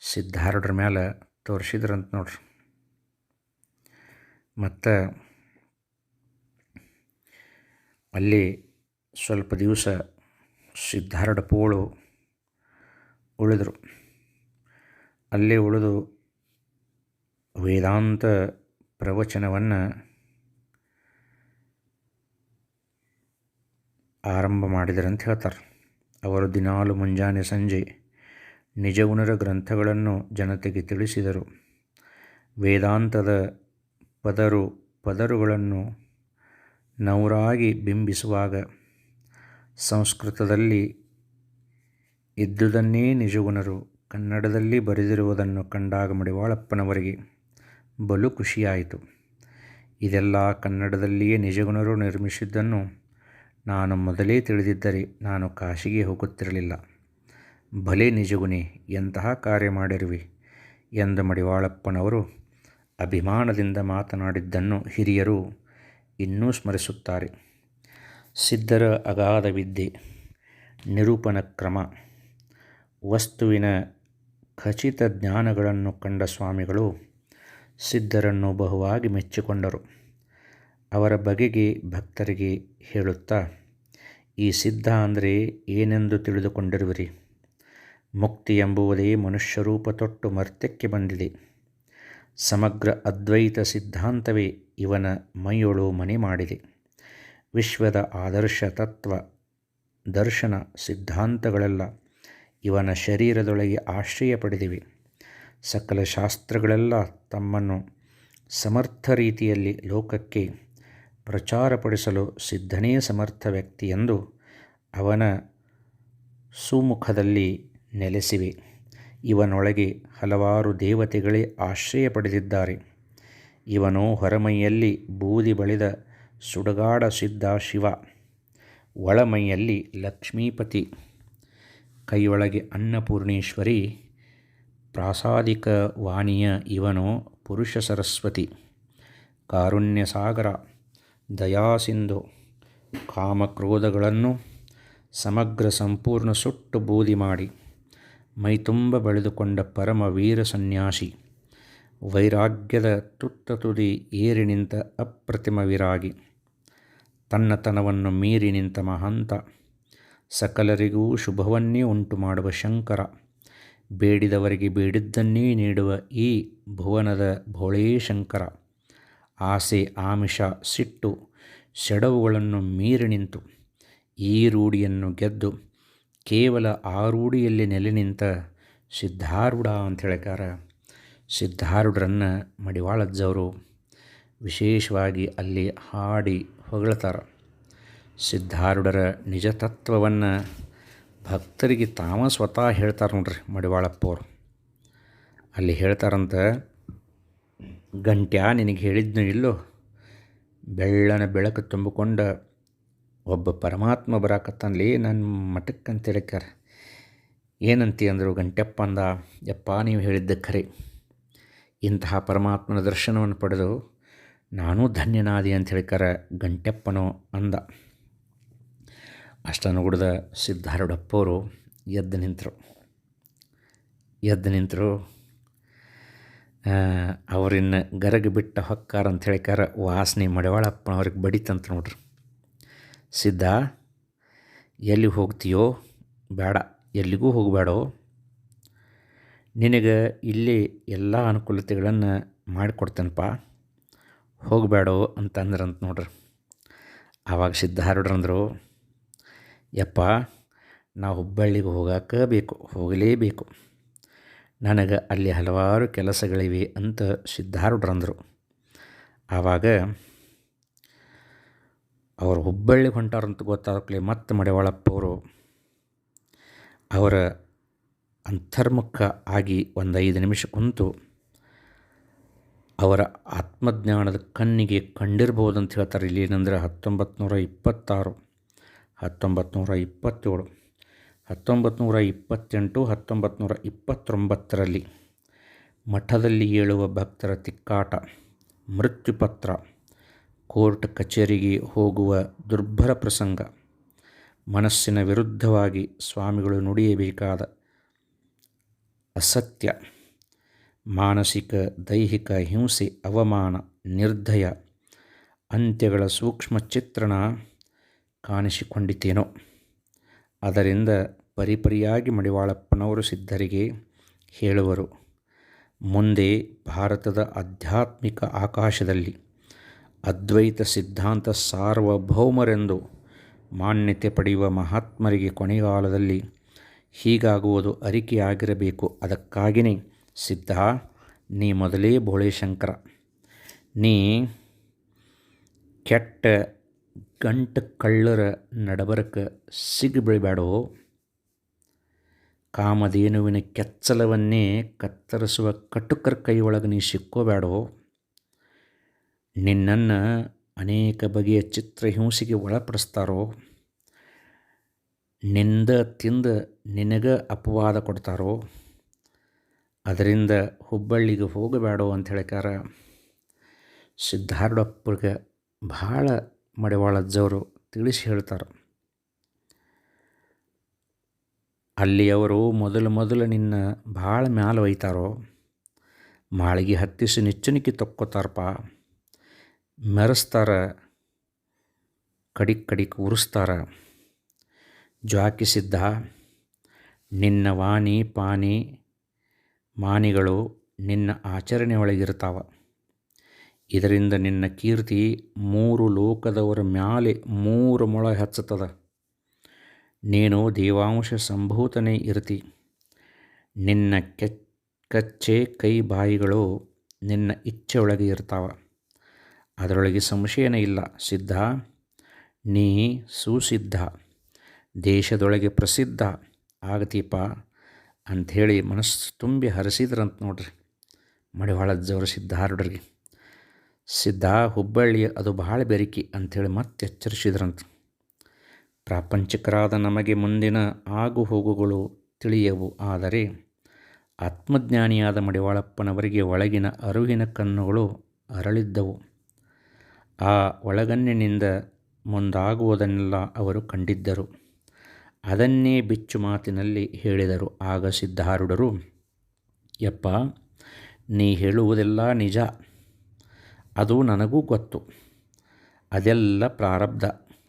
ಸಿದ್ಧಾರೂಢರ ಮೇಲೆ ತೋರಿಸಿದ್ರಂತ ನೋಡ್ರಿ. ಮತ್ತು ಅಲ್ಲಿ ಸ್ವಲ್ಪ ದಿವಸ ಸಿದ್ಧಾರಢ ಪೋಳು ಉಳಿದರು. ಅಲ್ಲಿ ಉಳಿದು ವೇದಾಂತ ಪ್ರವಚನವನ್ನು ಆರಂಭ ಮಾಡಿದರಂತ ಹೇಳ್ತಾರೆ. ಅವರು ದಿನಾಲು ಮುಂಜಾನೆ ಸಂಜೆ ನಿಜಗುಣರ ಗ್ರಂಥಗಳನ್ನು ಜನತೆಗೆ ತಿಳಿಸಿದರು. ವೇದಾಂತದ ಪದರು ಪದರುಗಳನ್ನು ನೌರಾಗಿ ಬಿಂಬಿಸುವಾಗ ಸಂಸ್ಕೃತದಲ್ಲಿ ಇದ್ದುದನ್ನೇ ನಿಜಗುಣರು ಕನ್ನಡದಲ್ಲಿ ಬರೆದಿರುವುದನ್ನು ಕಂಡಾಗ ಮಡಿವಾಳಪ್ಪನವರಿಗೆ ಬಲು ಖುಷಿಯಾಯಿತು. ಇದೆಲ್ಲ ಕನ್ನಡದಲ್ಲಿಯೇ ನಿಜಗುಣರು ನಿರ್ಮಿಸಿದ್ದನ್ನು ನಾನು ಮೊದಲೇ ತಿಳಿದಿದ್ದರೆ ನಾನು ಕಾಶಿಗೆ ಹೋಗುತ್ತಿರಲಿಲ್ಲ. ಭಲೆ ನಿಜಗುಣೆ, ಎಂತಹ ಕಾರ್ಯ ಮಾಡಿರುವೆ ಎಂದ ಮಡಿವಾಳಪ್ಪನವರು ಅಭಿಮಾನದಿಂದ ಮಾತನಾಡಿದ್ದನ್ನು ಹಿರಿಯರು ಇನ್ನೂ ಸ್ಮರಿಸುತ್ತಾರೆ. ಸಿದ್ಧರ ಅಗಾಧ ವಿದ್ಯೆ, ನಿರೂಪಣ ಕ್ರಮ, ವಸ್ತುವಿನ ಖಚಿತ ಜ್ಞಾನಗಳನ್ನು ಕಂಡ ಸ್ವಾಮಿಗಳು ಸಿದ್ಧರನ್ನು ಬಹುವಾಗಿ ಮೆಚ್ಚಿಕೊಂಡರು. ಅವರ ಬಗೆಗೆ ಭಕ್ತರಿಗೆ ಹೇಳುತ್ತಾ, ಈ ಸಿದ್ಧ ಅಂದರೆ ಏನೆಂದು ತಿಳಿದುಕೊಂಡಿರುವಿರಿ? ಮುಕ್ತಿ ಎಂಬುವುದೇ ಮನುಷ್ಯರೂಪ ತೊಟ್ಟು ಮರ್ತ್ಯಕ್ಕೆ ಬಂದಿದೆ. ಸಮಗ್ರ ಅದ್ವೈತ ಸಿದ್ಧಾಂತವೇ ಇವನ ಮೈಯೊಳು ಮನೆ ಮಾಡಿದೆ. ವಿಶ್ವದ ಆದರ್ಶ ತತ್ವ, ದರ್ಶನ ಸಿದ್ಧಾಂತಗಳೆಲ್ಲ ಇವನ ಶರೀರದೊಳಗೆ ಆಶ್ರಯ ಪಡೆದಿವೆ. ಸಕಲ ಶಾಸ್ತ್ರಗಳೆಲ್ಲ ತಮ್ಮನ್ನು ಸಮರ್ಥ ರೀತಿಯಲ್ಲಿ ಲೋಕಕ್ಕೆ ಪ್ರಚಾರಪಡಿಸಲು ಸಿದ್ಧನೇ ಸಮರ್ಥ ವ್ಯಕ್ತಿ ಎಂದು ಅವನ ಸುಮುಖದಲ್ಲಿ ನೆಲೆಸಿವೆ. ಇವನೊಳಗೆ ಹಲವಾರು ದೇವತೆಗಳೇ ಆಶ್ರಯ ಪಡೆದಿದ್ದಾರೆ. ಇವನು ಹೊರಮೈಯಲ್ಲಿ ಬೂದಿ ಬಳಿದ ಸುಡಗಾಡ ಸಿದ್ಧ ಶಿವ, ಒಳಮೈಯಲ್ಲಿ ಲಕ್ಷ್ಮೀಪತಿ, ಕೈಯೊಳಗೆ ಅನ್ನಪೂರ್ಣೇಶ್ವರಿ ಪ್ರಾಸಾದಿಕ ವಾಣಿಯ ಇವನು ಪುರುಷ ಸರಸ್ವತಿ, ಕಾರುಣ್ಯಸಾಗರ, ದಯಾಸಿಂಧು, ಕಾಮಕ್ರೋಧಗಳನ್ನು ಸಮಗ್ರ ಸಂಪೂರ್ಣ ಸುಟ್ಟು ಬೂದಿ ಮಾಡಿ ಮೈತುಂಬ ಬೆಳೆದುಕೊಂಡ ಪರಮ ವೀರ ಸನ್ಯಾಸಿ. ವೈರಾಗ್ಯದ ತುತ್ತ ತುದಿ ಏರಿ ನಿಂತ ಅಪ್ರತಿಮ ವಿರಾಗಿ. ತನ್ನತನವನ್ನು ಮೀರಿ ನಿಂತ ಮಹಾಂತ. ಸಕಲರಿಗೂ ಶುಭವನ್ನೇ ಉಂಟು ಮಾಡುವ ಶಂಕರ. ಬೇಡಿದವರಿಗೆ ಬೇಡಿದ್ದನ್ನೇ ನೀಡುವ ಈ ಭುವನದ ಭೋಳೇ ಶಂಕರ. ಆಸೆ ಆಮಿಷ ಸಿಟ್ಟು ಸೆಡವುಗಳನ್ನು ಮೀರಿ ನಿಂತು ಈ ರೂಢಿಯನ್ನು ಗೆದ್ದು ಕೇವಲ ಆ ರೂಢಿಯಲ್ಲಿ ನೆಲೆ ನಿಂತ ಸಿದ್ಧಾರೂಢ ಅಂತ ಹೇಳ್ಯಾರ. ಸಿದ್ಧಾರೂಢರನ್ನು ಮಡಿವಾಳಜ್ಜವರು ವಿಶೇಷವಾಗಿ ಅಲ್ಲಿ ಹಾಡಿ ಹೊಗಳ್ತಾರೆ. ಸಿದ್ಧಾರೂಢರ ನಿಜ ತತ್ವವನ್ನು ಭಕ್ತರಿಗೆ ತಾವ ಸ್ವತಃ ಹೇಳ್ತಾರೆ ನೋಡ್ರಿ ಮಡಿವಾಳಪ್ಪವ್ರು. ಅಲ್ಲಿ ಹೇಳ್ತಾರಂತ, ಗಂಟ್ಯಾ, ನಿನಗೆ ಹೇಳಿದ್ನು ಇಲ್ಲೋ? ಬೆಳ್ಳನ ಬೆಳಕು ತುಂಬಿಕೊಂಡ ಒಬ್ಬ ಪರಮಾತ್ಮ ಬರಾಕತ್ತಲ್ಲಿ ನನ್ನ ಮಠಕ್ಕೆ ಅಂತ ಏನಂತಿ ಅಂದರು ಗಂಟೆಪ್ಪ ಅಂದ, ಯಪ್ಪ, ನೀವು ಹೇಳಿದ್ದ ಖರೆ. ಇಂತಹ ಪರಮಾತ್ಮನ ದರ್ಶನವನ್ನು ಪಡೆದು ನಾನೂ ಧನ್ಯನಾದಿ ಅಂತ ಹೇಳ್ಕಾರ ಗಂಟೆಪ್ಪನೋ ಅಂದ. ಅಷ್ಟನ್ನು ಗುಡ್ದ ಸಿದ್ಧಾರೂಢಪ್ಪವರು ಎದ್ದು ನಿಂತರು. ಎದ್ದು ನಿಂತರು ಅವರಿನ್ನ ಗರಗ ಬಿಟ್ಟ ಹೊಕ್ಕಾರ ಅಂತ ಹೇಳಿಕಾರ ವಾಸನೆ ಮಡಿವಾಳಪ್ಪನವ್ರಿಗೆ ಬಡಿತಂತ ನೋಡ್ರಿ. ಸಿದ್ಧ, ಎಲ್ಲಿ ಹೋಗ್ತೀಯೋ, ಬೇಡ, ಎಲ್ಲಿಗೂ ಹೋಗಬೇಡೋ ನಿನಗೆ ಇಲ್ಲಿ ಎಲ್ಲ ಅನುಕೂಲತೆಗಳನ್ನು ಮಾಡಿಕೊಡ್ತೇನಪ್ಪ? ಹೋಗಬೇಡೋ ಅಂತಂದ್ರಂತ ನೋಡ್ರಿ. ಆವಾಗ ಸಿದ್ಧಾರೂಢರಂದರು, ಯಪ್ಪ, ನಾವು ಹುಬ್ಬಳ್ಳಿಗೆ ಹೋಗಕ್ಕೆ ಬೇಕು, ಹೋಗಲೇಬೇಕು. ನನಗೆ ಅಲ್ಲಿ ಹಲವಾರು ಕೆಲಸಗಳಿವೆ ಅಂತ ಸಿದ್ಧಾರೂಢರಂದರು. ಆವಾಗ ಅವರು ಹುಬ್ಬಳ್ಳಿಗೆ ಹೊಂಟಾರಂತ ಗೊತ್ತಾಗಲಿ ಮತ್ತೆ ಮಡಿವಾಳಪ್ಪವರು ಅವರ ಅಂತರ್ಮುಖ ಆಗಿ ಒಂದು ಐದು ನಿಮಿಷ ಕುಂತು ಅವರ ಆತ್ಮಜ್ಞಾನದ ಕಣ್ಣಿಗೆ ಕಂಡಿರ್ಬೋದು ಅಂತ ಹೇಳ್ತಾರೆ. ಇಲ್ಲಿ ಏನಂದರೆ ಹತ್ತೊಂಬತ್ತು ನೂರ ಇಪ್ಪತ್ತಾರು ಹತ್ತೊಂಬತ್ತು ನೂರ ಇಪ್ಪತ್ತೇಳು ಹತ್ತೊಂಬತ್ತು ನೂರ ಇಪ್ಪತ್ತೆಂಟು ಹತ್ತೊಂಬತ್ತು ನೂರ ಇಪ್ಪತ್ತೊಂಬತ್ತರಲ್ಲಿ ಮಠದಲ್ಲಿ ಏಳುವ ಭಕ್ತರ ತಿಕ್ಕಾಟ, ಮೃತ್ಯುಪತ್ರ, ಕೋರ್ಟ್ ಕಚೇರಿಗೆ ಹೋಗುವ ದುರ್ಭರ ಪ್ರಸಂಗ, ಮನಸ್ಸಿನ ವಿರುದ್ಧವಾಗಿ ಸ್ವಾಮಿಗಳು ನುಡಿಯಬೇಕಾದ ಅಸತ್ಯ, ಮಾನಸಿಕ, ದೈಹಿಕ ಹಿಂಸೆ, ಅವಮಾನ ನಿರ್ಧಯ ಅಂತ್ಯಗಳ ಸೂಕ್ಷ್ಮ ಚಿತ್ರಣ ಕಾಣಿಸಿಕೊಂಡಿತೇನೋ. ಅದರಿಂದ ಪರಿಪರಿಯಾಗಿ ಮಡಿವಾಳಪ್ಪನವರು ಸಿದ್ಧರಿಗೆ ಹೇಳುವರು, ಮುಂದೆ ಭಾರತದ ಆಧ್ಯಾತ್ಮಿಕ ಆಕಾಶದಲ್ಲಿ ಅದ್ವೈತ ಸಿದ್ಧಾಂತ ಸಾರ್ವಭೌಮರೆಂದು ಮಾನ್ಯತೆ ಪಡೆಯುವ ಮಹಾತ್ಮರಿಗೆ ಕೊನೆಗಾಲದಲ್ಲಿ ಹೀಗಾಗುವುದು ಅರಿಕೆಯಾಗಿರಬೇಕು. ಅದಕ್ಕಾಗಿನೇ ಸಿದ್ಧ. ನೀ ಮೊದಲೇ ಬೋಳೇಶಂಕರ ನೀ ಕೆಟ್ಟ ಗಂಟು ಕಳ್ಳರ ನಡಬರಕ್ಕೆ ಸಿಗಿಬೀಳಬೇಡೋ ಕಾಮಧೇನುವಿನ ಕೆಚ್ಚಲವನ್ನೇ ಕತ್ತರಿಸುವ ಕಟುಕರ ಕೈಯೊಳಗೆ ನೀ ಸಿಕ್ಕೋಬೇಡೋ ನಿನ್ನನ್ನು ಅನೇಕ ಬಗೆಯ ಚಿತ್ರಹಿಂಸೆಗೆ ಒಳಪಡಿಸ್ತಾರೋ. ನಿಂದ ತಿಂದ ನಿನಗೆ ಅಪವಾದ ಕೊಡ್ತಾರೋ? ಅದರಿಂದ ಹುಬ್ಬಳ್ಳಿಗೆ ಹೋಗಬೇಡೋ ಅಂತ ಹೇಳ್ಕಾರ ಸಿದ್ಧಾರೂಢಪ್ಪಗೆ ಭಾಳ ಮಡಿವಾಳಜ್ಜವರು ತಿಳಿಸಿ ಹೇಳ್ತಾರೆ. ಅಲ್ಲಿ ಅವರು ಮೊದಲು ಮೊದಲು ನಿನ್ನ ಭಾಳ ಮ್ಯಾಲ ಒಯ್ತಾರೋ? ಮಾಳಿಗೆ ಹತ್ತಿಸಿ ನಿಚ್ಚಣಿಕೆ ತೊಕ್ಕೋತಾರಪ್ಪ. ಮೆರೆಸ್ತಾರ, ಕಡಿಕ್ ಕಡಿಕ್ ಉರಿಸ್ತಾರ. ಜ್ವಾಕಿಸಿದ್ದ ನಿನ್ನ ವಾಣಿ ಪಾನಿ ಮಾನಿಗಳು ನಿನ್ನ ಆಚರಣೆ ಒಳಗಿರ್ತಾವ ಇದರಿಂದ ನಿನ್ನ ಕೀರ್ತಿ ಮೂರು ಲೋಕದವರ ಮ್ಯಾಲೆ ಮೂರು ಮೊಳ ಹೆಚ್ಚುತ್ತದೆ. ನೀನು ದೇವಾಂಶ ಸಂಭೂತನೇ ಇರ್ತಿ ನಿನ್ನ ಕೆ ಕಚ್ಚೆ ಕೈ ಬಾಯಿಗಳು ನಿನ್ನ ಇಚ್ಛೆ ಒಳಗೆ ಇರ್ತಾವ. ಅದರೊಳಗೆ ಸಂಶಯನೇ ಇಲ್ಲ. ಸಿದ್ಧ, ನೀ ಸುಸಿದ್ಧ. ದೇಶದೊಳಗೆ ಪ್ರಸಿದ್ಧ. ಆಗತೀಪ ಅಂಥೇಳಿ ಮನಸ್ಸು ತುಂಬಿ ಹರಿಸಿದ್ರಂತ ನೋಡ್ರಿ ಮಡಿವಾಳಜ್ಜವರು ಸಿದ್ಧಾರೂಢರಿಗೆ. ಸಿದ್ಧ ಹುಬ್ಬಳ್ಳಿ ಅದು ಭಾಳ ಬೆರಿಕೆ ಅಂಥೇಳಿ ಮತ್ತೆ ಎಚ್ಚರಿಸಿದ್ರಂತ. ಪ್ರಾಪಂಚಿಕರಾದ ನಮಗೆ ಮುಂದಿನ ಆಗು ಹೋಗುಗಳು ತಿಳಿಯವು, ಆದರೆ ಆತ್ಮಜ್ಞಾನಿಯಾದ ಮಡಿವಾಳಪ್ಪನವರಿಗೆ ಒಳಗಿನ ಅರುವಿನ ಕಣ್ಣುಗಳು ಅರಳಿದ್ದವು. ಆ ಒಳಗಣ್ಣಿನಿಂದ ಮುಂದಾಗುವುದನ್ನೆಲ್ಲ ಅವರು ಕಂಡಿದ್ದರು. ಅದನ್ನೇ ಬಿಚ್ಚು ಮಾತಿನಲ್ಲಿ ಹೇಳಿದರು. ಆಗ ಸಿದ್ಧಾರೂಢರು, ಯಪ್ಪ, ನೀ ಹೇಳುವುದೆಲ್ಲ ನಿಜ. ಅದು ನನಗೂ ಗೊತ್ತು. ಅದೆಲ್ಲ ಪ್ರಾರಬ್ಧ.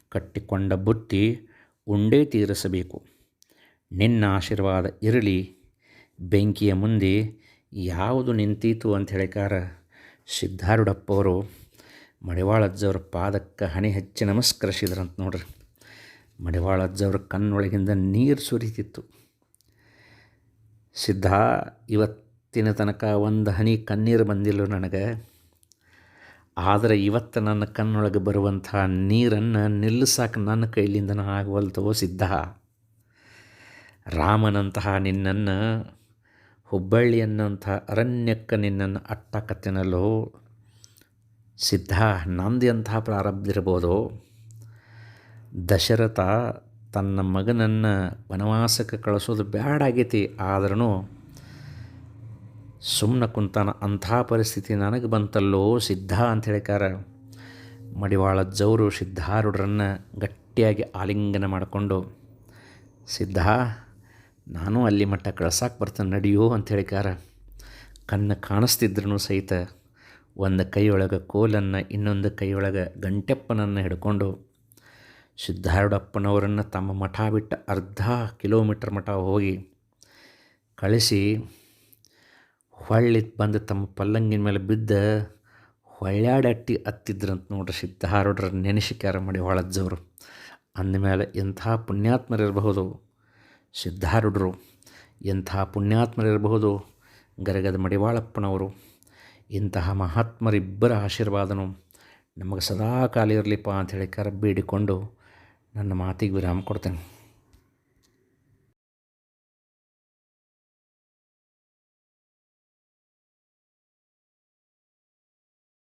ಕಟ್ಟಿಕೊಂಡ ಬುತ್ತಿ ಉಂಡೇ ತೀರಿಸಬೇಕು. ನಿನ್ನ ಆಶೀರ್ವಾದ ಇರಲಿ. ಬೆಂಕಿಯ ಮುಂದೆ ಯಾವುದು ನಿಂತೀತು ಅಂತ ಹೇಳಿಕಾರ ಸಿದ್ಧಾರೂಢಪ್ಪವರು ಮಡಿವಾಳಜ್ಜವ್ರ ಪಾದಕ್ಕೆ ಹಣೆ ಹೆಚ್ಚಿ ನಮಸ್ಕರಿಸಿದ್ರಂತ ನೋಡ್ರಿ. ಮಡಿವಾಳಜ್ಜವ್ರ ಕಣ್ಣೊಳಗಿಂದ ನೀರು ಸುರಿತಿತ್ತು. ಸಿದ್ಧ, ಇವತ್ತಿನ ತನಕ ಒಂದು ಹನಿ ಕಣ್ಣೀರು ಬಂದಿಲ್ಲ ನನಗೆ. ಆದರೆ ಇವತ್ತು ನನ್ನ ಕಣ್ಣೊಳಗೆ ಬರುವಂಥ ನೀರನ್ನು ನಿಲ್ಲಿಸಕ್ಕೆ ನನ್ನ ಕೈಲಿಂದ ಆಗವಲ್ತೋ ಸಿದ್ಧ. ರಾಮನಂತಹ ನಿನ್ನನ್ನು, ಹುಬ್ಬಳ್ಳಿ ಅನ್ನೋಂಥ ಅರಣ್ಯಕ್ಕೆ ನಿನ್ನನ್ನು ಅಟ್ಟಕತ್ತಿನಲ್ಲೋ. ಸಿದ್ಧ ಪ್ರಾರಬ್ಧ ಇರ್ಬೋದು. ದಶರಥ ತನ್ನ ಮಗನನ್ನು ವನವಾಸಕ್ಕೆ ಕಳಿಸೋದು ಬ್ಯಾಡಾಗೈತಿ ಆದ್ರೂ ಸುಮ್ಮನೆ ಕುಂತಾನ, ಅಂಥ ಪರಿಸ್ಥಿತಿ ನನಗೆ ಬಂತಲ್ಲೋ ಸಿದ್ಧ ಅಂತ ಹೇಳಿಕಾರ ಮಡಿವಾಳ ಜೌರು ಸಿದ್ಧಾರೂಢರನ್ನು ಗಟ್ಟಿಯಾಗಿ ಆಲಿಂಗನ ಮಾಡಿಕೊಂಡು, ಸಿದ್ಧ, ನಾನು ಅಲ್ಲಿ ಮಟ್ಟ ಕಳ್ಸಕ್ಕೆ ಬರ್ತೇನೆ, ನಡೆಯೋ ಅಂತ ಹೇಳಿಕಾರ ಕಣ್ಣು ಕಾಣಿಸ್ತಿದ್ರೂ ಸಹಿತ ಒಂದು ಕೈಯೊಳಗೆ ಕೋಲನ್ನು ಇನ್ನೊಂದು ಕೈಯೊಳಗೆ ಗಂಟೆಪ್ಪನನ್ನು ಹಿಡ್ಕೊಂಡು ಸಿದ್ಧಾರೂಢಪ್ಪನವರನ್ನು ತಮ್ಮ ಮಠ ಬಿಟ್ಟು ಅರ್ಧ ಕಿಲೋಮೀಟ್ರ್ ಮಠ ಹೋಗಿ ಕಳಿಸಿ ಹೊಳ್ಳಿ ಬಂದು ತಮ್ಮ ಪಲ್ಲಂಗಿನ ಮೇಲೆ ಬಿದ್ದ ಹೊಳ್ಯಾಡಟ್ಟಿ ಹತ್ತಿದ್ರಂತ ನೋಡ್ರಿ ಸಿದ್ಧಾರೂಢರ ನೆನೆಸಿಕಾರ ಮಾಡಿ ಹೊಳಜ್ಜವರು. ಅಂದಮೇಲೆ ಎಂಥ ಪುಣ್ಯಾತ್ಮರಿರಬಹುದು ಸಿದ್ಧಾರೂಢರು. ಎಂಥ ಪುಣ್ಯಾತ್ಮರಿರಬಹುದು ಗರಗದ ಮಡಿವಾಳಪ್ಪನವರು. ಇಂತಹ ಮಹಾತ್ಮರಿಬ್ಬರ ಆಶೀರ್ವಾದನು ನಮಗೆ ಸದಾ ಕಾಲ ಇರಲಿಪ್ಪ ಅಂತ ಹೇಳಿ ಕರ ಬೇಡಿಕೊಂಡು ನನ್ನ ಮಾತಿಗೆ ವಿರಾಮ ಕೊಡ್ತೇನೆ.